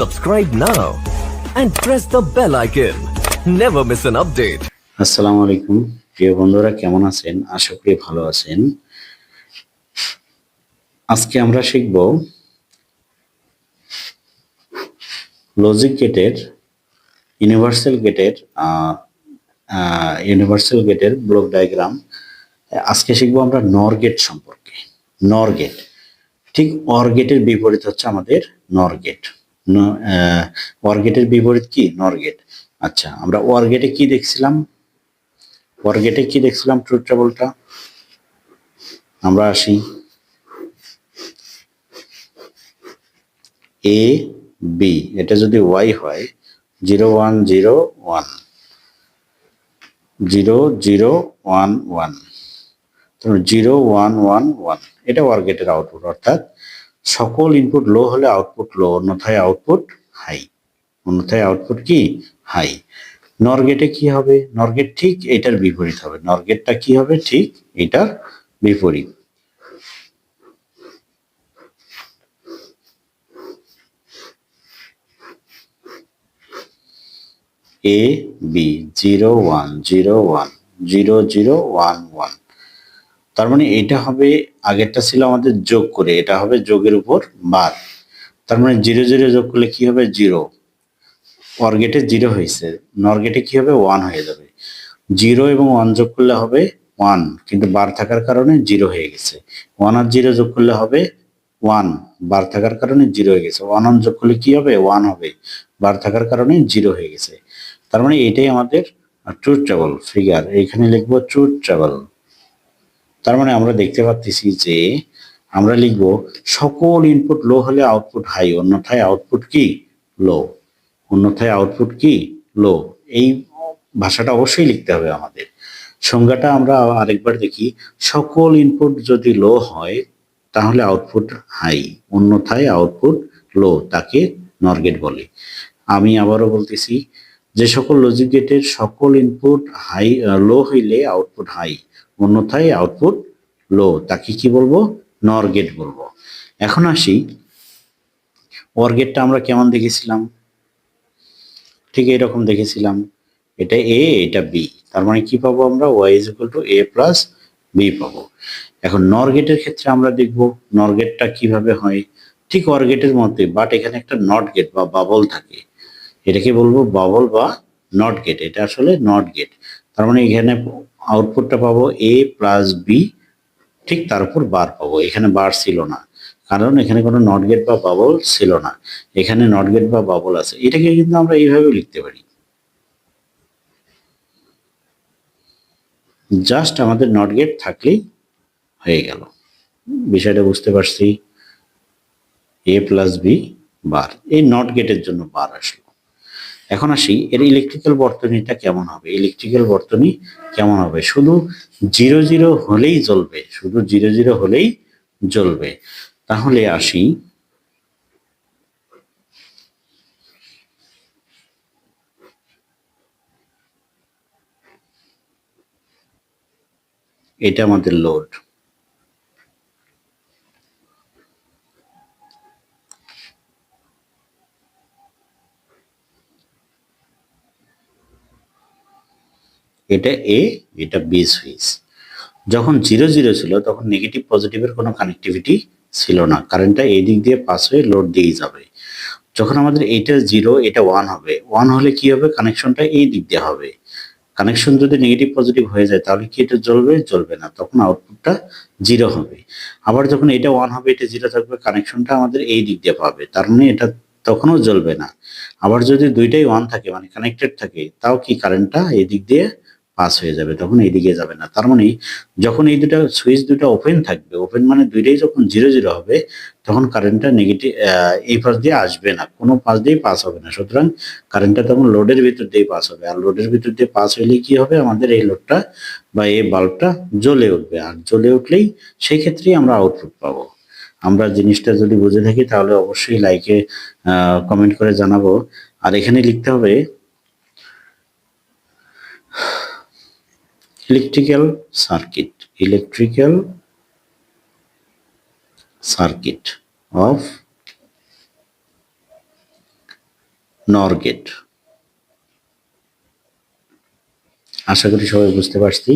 Subscribe now and press the bell icon. Never miss an update. আসসালামু আলাইকুম। প্রিয় বন্ধুরা, কেমন আছেন? আশা করি ভালো আছেন। আজকে আমরা শিখব লজিক গেটের ইউনিভার্সাল গেটের ইউনিভার্সাল গেটের ব্লক ডায়াগ্রাম আজকে শিখব আমরা নর গেট সম্পর্কে। নর গেট ঠিক অর গেটের বিপরীত হচ্ছে আমাদের নর গেট অর গেটের বিপরীত কি? নর গেট আচ্ছা আমরা অর গেটে কি দেখছিলাম? অর গেটে কি দেখছিলাম ট্রুথ টেবলটা আমরা আসি। এ বি এটা যদি ওয়াই হয় zero one zero one zero zero one one zero one one one এটা ওয়ার গেটের আউটপুট অর্থাৎ সকল ইনপুট লো হলে আউটপুট লো অন্যথায় আউটপুট হাই অন্যথায় আউটপুট কি? হাই নর গেটে কি হবে? নর গেট ঠিক এটার বিপরীত হবে। নর গেটটা কি হবে? ঠিক এটার বিপরীত। A B zero one zero one zero zero one one তার মানে এটা হবে, আগেরটা ছিল আমাদের যোগ করে, এটা হবে যোগের উপর বার। তার মানে জিরো জিরো যোগ করলে কি হবে? জিরো। অর্গেটে জিরো হয়েছে নরগেটে কি হবে? ওয়ান হয়ে যাবে। জিরো এবং ওয়ান যোগ করলে হবে ওয়ান, কিন্তু বার থাকার কারণে জিরো হয়ে গেছে। ওয়ান আর জিরো যোগ করলে হবে ওয়ান, বার থাকার কারণে জিরো হয়ে গেছে। ওয়ান ওয়ান যোগ করলে কি হবে? ওয়ান হবে। বার থাকার কারণে জিরো হয়ে গেছে। তার মানে এটাই আমাদের ট্রুথ ট্রাভেল ফিগার এখানে লিখব ট্রুথ ট্রাভেল তার মানে আমরা দেখতে পাচ্ছি যে আমরা লিখব, সকল ইনপুট লো হলে আউটপুট হাই অন্যথায় আউটপুট কি? লো অন্যথায় আউটপুট কি? লো এই ভাষাটা অবশ্যই লিখতে হবে আমাদের। সংজ্ঞাটা আমরা আরেকবার দেখি, সকল ইনপুট যদি লো হয়, তাহলে আউটপুট হাই অন্যথায় আউটপুট লো তাকে নরগেট বলে। আমি আবারও বলতেছি যে সকল লজিক গেটের সকল ইনপুট হাই লো হইলে আউটপুট হাই অন্যথায় আউটপুট লো তাকে কি বলব? নর গেট বলব। এখন আসি ওর গেটটা আমরা কেমন দেখেছিলাম? ঠিক এরকম দেখেছিলাম। এটা এ এটা বি তার মানে কি পাবো আমরা? Y is equal to A plus B পাবো। এখন নর গেটের ক্ষেত্রে আমরা দেখব নর গেটটা কীভাবে হয়? ঠিক অর গেটের মধ্যে বাট এখানে একটা নট গেট বা বাবল থাকে। এটাকে বলব? বাবল বা নট গেট এটা আসলে নট গেট তার মানে এখানে আউটপুটটা পাবো এ প্লাস বি ঠিক তার উপর বার পাবো। এখানে বার ছিল না। কারণ এখানে কোনো নট গেট বা বাবল ছিল না। এখানে নট গেট বা বাবল আছে। এটাকে কিন্তু আমরা এইভাবে লিখতে পারি। জাস্ট আমাদের নট গেট থাকলেই হয়ে গেল। বিষয়টা বুঝতে পারছি। এ প্লাস বি বার এই নট গেটের জন্য বার আসলো। এখন আসি, এর ইলেকট্রিক্যাল বর্তনীটা কেমন হবে? ইলেকট্রিক্যাল বর্তনী কেমন হবে? শুধু জিরো জিরো হলেই জ্বলবে, শুধু জিরো জিরো হলেই জ্বলবে। তাহলে আসি। এটা আমাদের লোড এটা এ এটা বি সুইচ যখন জিরো জিরো ছিল, তখন নেগেটিভ পজিটিভের কোনো কানেক্টিভিটি ছিল না। কারেন্টটা এই দিক দিয়ে পাস হয়ে লোড দিয়েই যাবে। যখন আমাদের এইটা জিরো এটা ওয়ান হবে ওয়ান হলে কি হবে? কানেকশনটা এই দিক দিয়ে হবে। কানেকশন যদি নেগেটিভ পজিটিভ হয়ে যায়, তাহলে কি এটা জ্বলবে? জ্বলবে না। তখন আউটপুটটা জিরো হবে। আবার যখন এটা ওয়ান হবে, এটা জিরো থাকবে কানেকশনটা আমাদের এই দিক দিয়ে পাবে। তার মানে এটা তখনও জ্বলবে না। আবার যদি দুইটাই ওয়ান থাকে মানে কানেক্টেড থাকে, তাও কি কারেন্টটা এই দিক দিয়ে পাস হয়ে যাবে, তখন এইদিকে যাবে না। তার মানে যখন এই দুটা সুইচ দুটা ওপেন থাকবে ওপেন মানে দুইটাই যখন জিরো জিরো হবে, তখন কারেন্টটা নেগেটিভ এই পাশ দিয়ে আসবে না। কোনো পাশ দিয়েই পাস হবে না। সুতরাং কারেন্টটা তখন লোডের ভিতর দিয়ে পাস হবে। আর লোডের ভিতর দিয়ে পাস হইলে কি হবে? আমাদের এই লোডটা বা এই বাল্বটা জ্বলে উঠবে। আর জ্বলে উঠলেই সেই ক্ষেত্রেই আমরা আউটপুট পাবো। আমরা জিনিসটা যদি বুঝে থাকি, তাহলে অবশ্যই লাইকে কমেন্ট করে জানাব। আর এখানে লিখতে হবে electrical circuit electrical circuit of NOR gate আশা করি সবাই বুঝতে পারছি।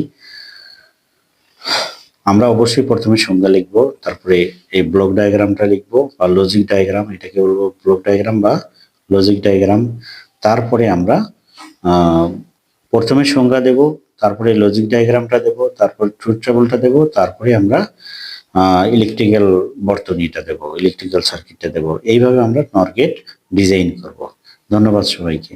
আমরা অবশ্যই প্রথমে সংজ্ঞা লিখব, তারপরে এই ব্লক ডায়াগ্রামটা লিখব বা লজিক ডায়াগ্রাম এটাকে বলব ব্লক ডায়াগ্রাম বা লজিক ডায়াগ্রাম তারপরে আমরা প্রথমে সংজ্ঞা দেব তারপরে লজিক ডায়াগ্রামটা দেব, তারপর ট্রুথ টেবলটা দেব, তারপরে আমরা ইলেকট্রিক্যাল বর্তনীটা দেব ইলেকট্রিক্যাল সার্কিটটা দেব। এইভাবে আমরা নরগেট ডিজাইন করব। ধন্যবাদ সবাইকে।